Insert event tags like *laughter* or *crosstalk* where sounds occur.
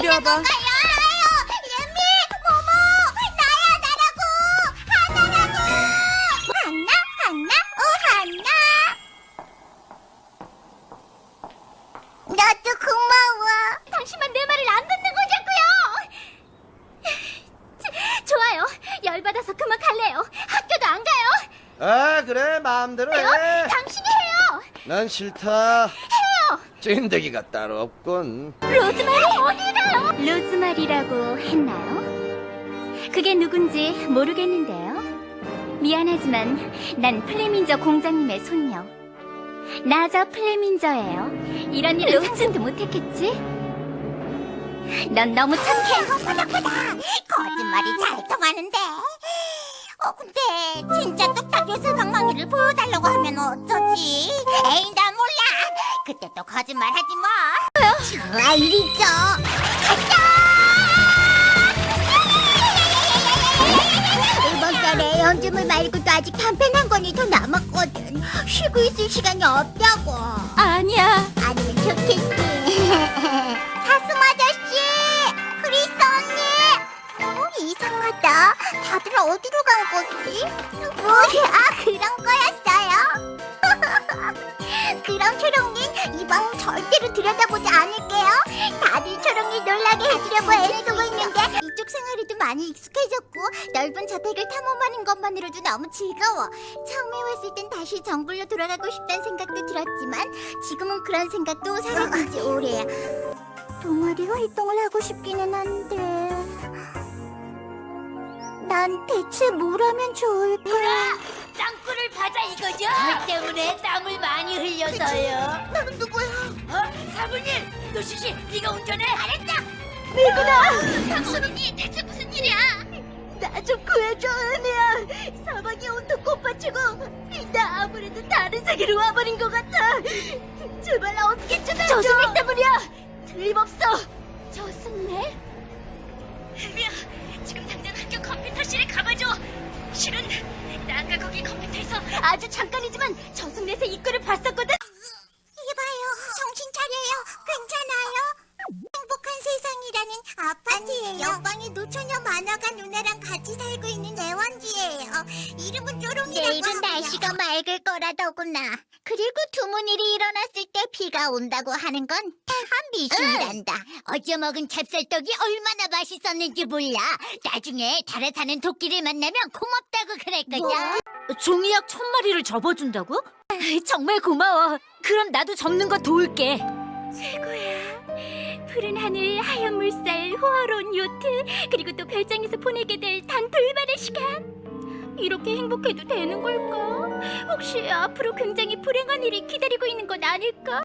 와봐. 나요, 예미, 모모, 나야, 나라고, 하나라고. 하나, 하나, 오 하나. 나도 고마워. 당신만 내 말을 안 듣는 거냐고요! 좋아요. 열 받아서 그만 갈래요. 학교도 안 가요. 아 그래 마음대로 해. 당신이 해요. 난 싫다. 찐득이가 따로 없군. 로즈마리 어디가요? 로즈마리라고 했나요? 그게 누군지 모르겠는데요. 미안하지만 난 플레민저 공장님의 손녀. 나저 플레민저예요. 이런 일은 상상도 못했겠지? 넌 너무 착해. 보다보다 거짓말이 잘 통하는데. 어 근데 진짜 뚝딱 요술 방망이를 보여달라고 하면 어쩌지? 에이 난 몰라. 그때 또 거짓말 하지 뭐. 좋아 이리 줘. 가자. 이번 달에 연주물 말고도 아직 단편 한 권이 더 남았거든. 쉬고 있을 시간이 없다고. 아니야. 아니면 좋겠지. *laughs* 사슴 아저씨, 크리스 언니. 어, 이상하다. 다들 어디로 간 거지? 방 절대로 들여다보지 않을게요. 다들 초롱이 놀라게 해주려고 애쓰고 있는데 이쪽 생활에도 많이 익숙해졌고 넓은 저택을 탐험하는 것만으로도 너무 즐거워. 처음에 왔을 땐 다시 정글로 돌아가고 싶다는 생각도 들었지만 지금은 그런 생각도 사라진 지 오래야. 동아리 활동을 하고 싶기는 한데 난 대체 뭘 하면 좋을까? 땅굴을 파자 이거죠? 저 때문에 땀을 많이 흘려서요. 넌 누구야? 어? 노시시, 네가 운전해. 알았다. 당신이 대체 무슨 일이야? 나 좀 구해줘, 은혜야. 사방이 온통 꽃밭이고 나 아무래도 다른 세계로 와버린 것 같아. 제발 나 어떻게 좀 해줘. 저승맥 때문이야. 틀림없어. 저승맥? 은혜야, 지금 당장 학교 컴퓨터실에 가봐줘. 실은 나 아까 거기 컴퓨터에서 아주 잠깐이지만 저승맥의 입구를 봤었거든. 아파트예요. 옆방에 노처녀 만화가 누나랑 같이 살고 있는 애원지예요. 이름은 쪼롱이라고 내일은 하고요. 날씨가 맑을 거라더구나. 그리고 두문 일이 일어났을 때 비가 온다고 하는 건참 미신이란다. 어제 먹은 찹쌀떡이 얼마나 맛있었는지 몰라. 나중에 달에 사는 토끼를 만나면 고맙다고 그럴 거야. 종이약 천 마리를 접어준다고? 정말 고마워. 그럼 나도 접는 거 도울게. 최고야. 푸른 하늘, 하얀 물살, 호화로운 요트, 그리고 또 별장에서 보내게 될단 둘만의 시간. 이렇게 행복해도 되는 걸까? 혹시 앞으로 굉장히 불행한 일이 기다리고 있는 건 아닐까?